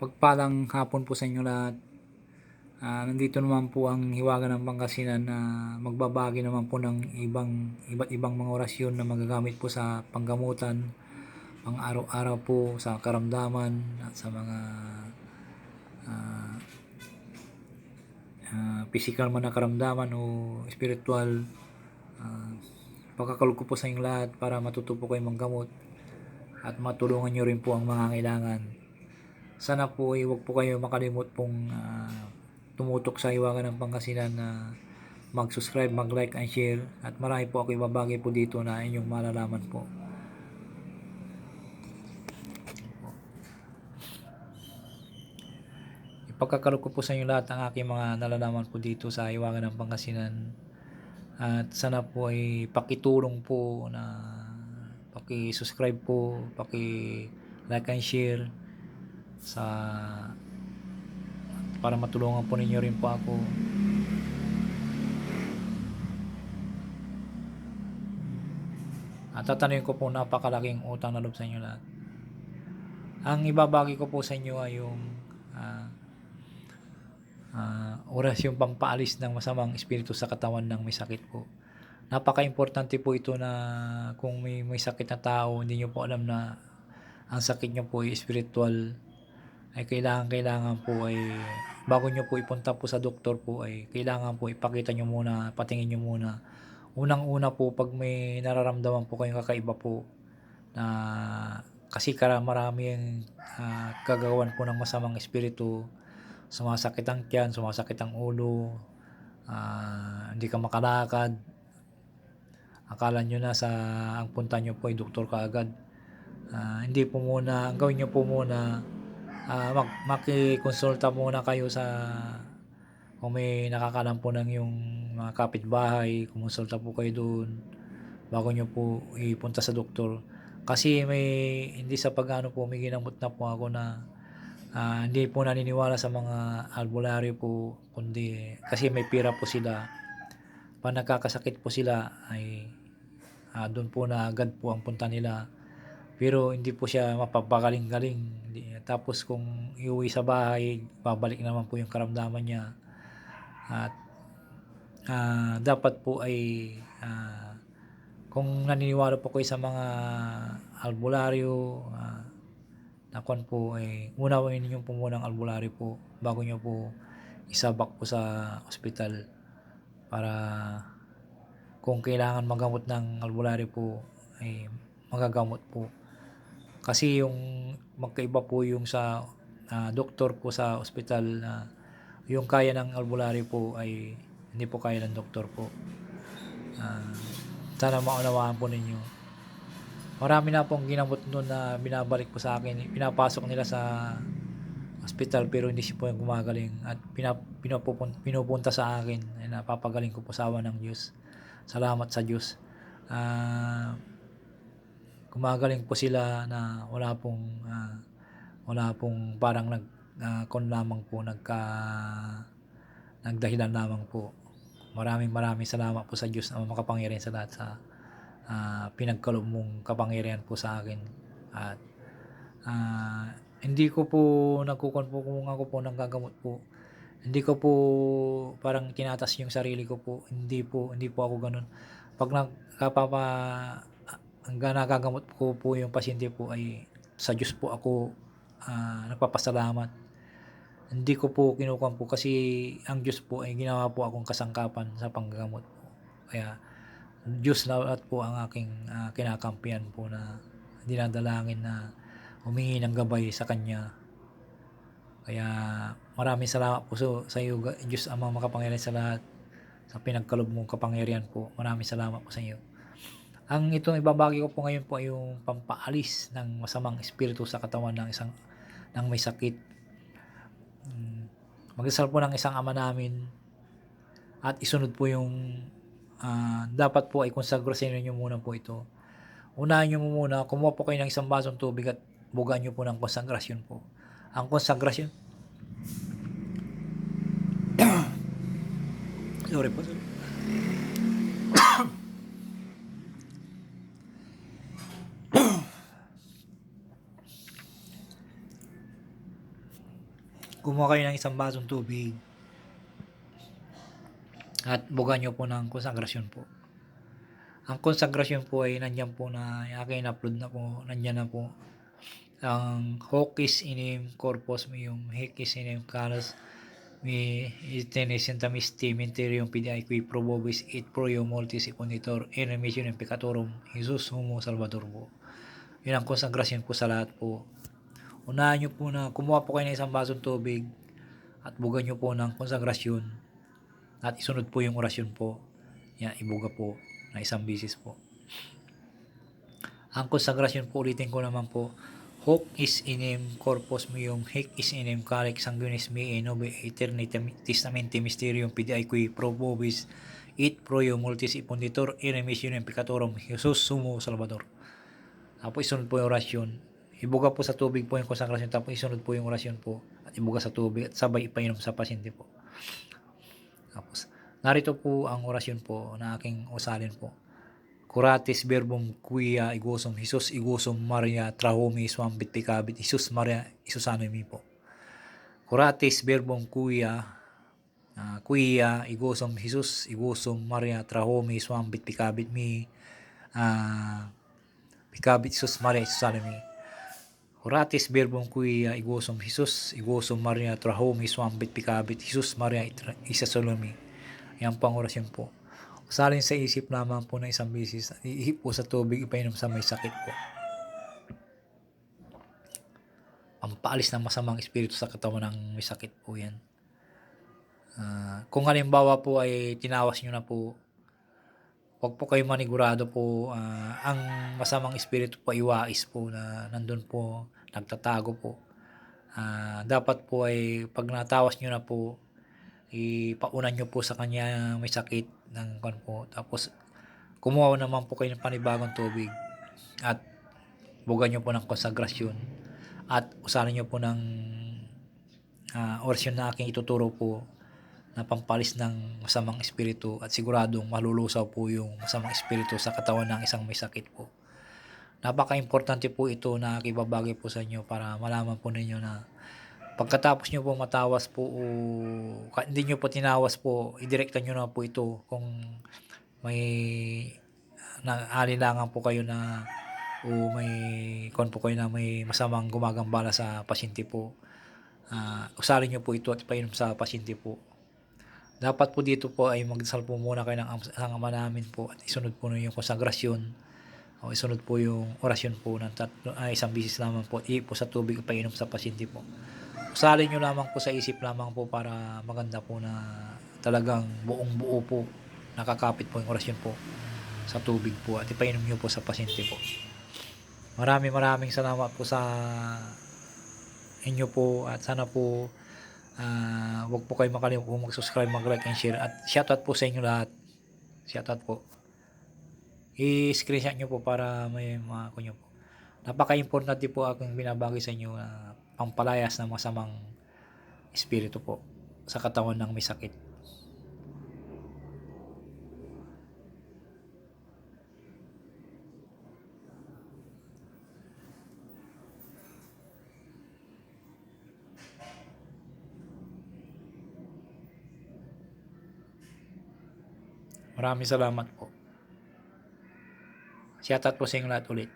Pagpalang hapon po sa inyo lahat. Ah, nandito naman po ang hiwaga ng Pangasinan na magbabagi naman po ng ibang iba't ibang mga orasyon na magagamit po sa panggamutan, pang araw-araw po sa karamdaman at sa mga ah, ah, physical man na karamdaman o spiritual. Uh, pagkakalog ko po sa inyong lahat para matuto po kayo manggamot at matulungan nyo rin po ang mga kailangan. Sana po ay huwag po kayo makalimot pong ah, tumutok sa Iwagan ng Pangasinan na mag-subscribe, mag-like and share. At marami po ako ibabagay po dito na inyong malalaman po. Ipagkakalog ko po sa inyo lahat ang aking mga nalalaman po dito sa Iwagan ng Pangasinan. At sana po ay pakitulong po na paki-subscribe po, paki-like and share sa para matulungan po ninyo rin po ako. At tatanungin ko po napakalaking utang na loob sa inyo lahat. Ang ibabagi ko po sa inyo ay yung ah, ah, oras yung pampaalis ng masamang espiritu sa katawan ng may sakit po. Napaka-importante po ito na kung may, may sakit na tao, hindi nyo po alam na ang sakit nyo po ay spiritual, ay kailangan kailangan po ay bago nyo po ipunta po sa doktor po ay kailangan po ipakita nyo muna, patingin nyo muna. Unang-una po pag may nararamdaman po kayong kakaiba po na kasi kara marami ang ah, kagawan po ng masamang espiritu, sumasakit ang tiyan, sumasakit ang ulo, ah, hindi ka makalakad, akala nyo na sa ang punta nyo po ay doktor kaagad. Ah, hindi po muna, gawin nyo po muna, ah, mag, makikonsulta muna kayo sa kung may nakakalam po ng yung mga kapitbahay, kumonsulta po kayo doon bago nyo po ipunta sa doktor. Kasi may, hindi sa pag-ano po, may ginamot na po ako na ah, hindi po naniniwala sa mga albularyo po, kundi kasi may pira po sila. Pag nagkakasakit po sila ay ah, doon po na agad po ang punta nila. Pero hindi po siya mapapagaling-galing. Tapos kung iuwi sa bahay, babalik naman po yung karamdaman niya. At ah, dapat po ay ah, kung naniniwala po kayo sa mga albularyo, ah, nakuan po ay unawin niyo po muna ang albularyo po bago niyo po isabak po sa ospital para kung kailangan magamot ng albularyo po ay magagamot po. Kasi yung magkaiba po yung sa ah, doktor po sa ospital na yung kaya ng albularyo po ay hindi po kaya ng doktor po. Ah, sana maunawaan po ninyo. Marami na pong ginamot noon na binabalik po sa akin. Pinapasok nila sa hospital pero hindi siya po yung gumagaling at pinap, pinupunta sa akin napapagaling ko po sa awa ng Diyos. Salamat sa Diyos. Ah, gumagaling po sila na wala pong ah, wala pong parang nag uh, kon lamang po nagka nagdahilan lamang po. Maraming maraming salamat po sa Diyos na makapangyarihan sa lahat sa ah, pinagkalob mong kapangyarihan po sa akin. At ah, hindi ko po nagkukon po kung ako po nanggagamot po. Hindi ko po parang tinatas yung sarili ko po. Hindi po, hindi po ako ganun. Pag nagkapapa ang nagagamot ko po yung pasyente po ay sa Diyos po ako ah, nagpapasalamat. Hindi ko po kinukuha po kasi ang Diyos po ay ginawa po akong kasangkapan sa panggagamot po. Kaya Diyos lahat po ang aking ah, kinakampihan po na dinadalangin na humingi ng gabay sa Kanya. Kaya maraming salamat po so, sa iyo, Diyos Amang makapangyarihan sa lahat sa pinagkalob mong kapangyarihan po. Maraming salamat po sa iyo. Ang itong ibabagi ko po ngayon po ay yung pampaalis ng masamang espiritu sa katawan ng isang ng may sakit. Mm, Magdasal po ng isang ama namin at isunod po yung ah, dapat po ay konsagrasyon niyo muna po ito. Unahin niyo muna, kumuha po kayo ng isang basong tubig at bugan niyo po ng konsagrasyon po. Ang konsagrasyon Sorry po. Sorry. Kumuha kayo ng isang basong tubig at bugan nyo po ng konsagrasyon po. Ang konsagrasyon po ay nandyan po na aking upload na po, nandyan na po. Ang hokis inim corpus yung hekis inim kalas mi itenesenta misti minterium PDI qui probobis et proio multis iponitor in remission in peccatorum Jesus humo Salvador po. Yun ang konsagrasyon po sa lahat po. Unahan nyo po na kumuha po kayo ng isang basong tubig at bugan nyo po ng konsagrasyon at isunod po yung orasyon po. Yan, ibuga po na isang bisis po. Ang konsagrasyon po ulitin ko naman po. Hoc is inem corpus meum, hic is inem carex sanguinis me nobe eternity testamenti mysterium pidi qui pro vobis it proio multis ipunditor in remissionem peccatorum Jesus sumo Salvador. Tapos isunod po yung orasyon. Ibuga po sa tubig po yung konsagrasyon tapos isunod po yung orasyon po at ibuga sa tubig at sabay ipainom sa pasyente po. Tapos, narito po ang orasyon po na aking usalin po. Curatis verbum quia igusum Jesus igusum Maria trahumi swambit picabit Jesus Maria isusano mi po. Curatis verbum quia uh, quia igusum Jesus igusum Maria trahumi swambit picabit mi uh, picabit Jesus Maria isusano mi. Curatis verbum quia igusum Jesus igusum Maria trahumi swambit picabit Jesus Maria isusano mi. Yan po ang orasyon po. Usalin sa isip lamang po ng isang bisis. Iihip po sa tubig, ipainom sa may sakit po. Pampaalis ng masamang espiritu sa katawan ng may sakit po yan. Uh, kung halimbawa po ay tinawas nyo na po, huwag po kayo manigurado po uh, ang masamang espiritu po iwais po na nandun po, nagtatago po. Uh, dapat po ay pag natawas nyo na po, ipaunan nyo po sa kanya may sakit ng kan po. Tapos, kumuha naman po kayo ng panibagong tubig at bugan nyo po ng konsagrasyon at usalan nyo po ng uh, orasyon na aking ituturo po na pampalis ng masamang espiritu at siguradong malulusaw po yung masamang espiritu sa katawan ng isang may sakit po. Napaka-importante po ito na kibabagay po sa inyo para malaman po ninyo na pagkatapos nyo po matawas po o hindi nyo po tinawas po, idirekta nyo na po ito kung may naalilangan po kayo na o may kon po kayo na may masamang gumagambala sa pasyente po uh, usalin nyo po ito at ipainom sa pasyente po dapat po dito po ay magdasal po muna kayo ng ang ama namin po at isunod po yung konsagrasyon. O isunod po yung orasyon po ng tatlo, ay, isang bisis lamang po i po sa tubig ipainom sa pasyente po. Usalin nyo lamang po sa isip lamang po para maganda po na talagang buong buo po nakakapit po yung orasyon po sa tubig po at ipainom nyo po sa pasyente po. Maraming maraming salamat po sa inyo po at sana po uh, wag po kayo makalimutan mag-subscribe, mag-like and share at shoutout po sa inyo lahat. Shoutout po. I-screenshot nyo po para may mga kunyo po. Napaka-importante po akong binabagay sa inyo na pampalayas ng masamang espiritu po sa katawan ng may sakit. Maraming salamat po. Shoutout po sa inyo lahat ulit.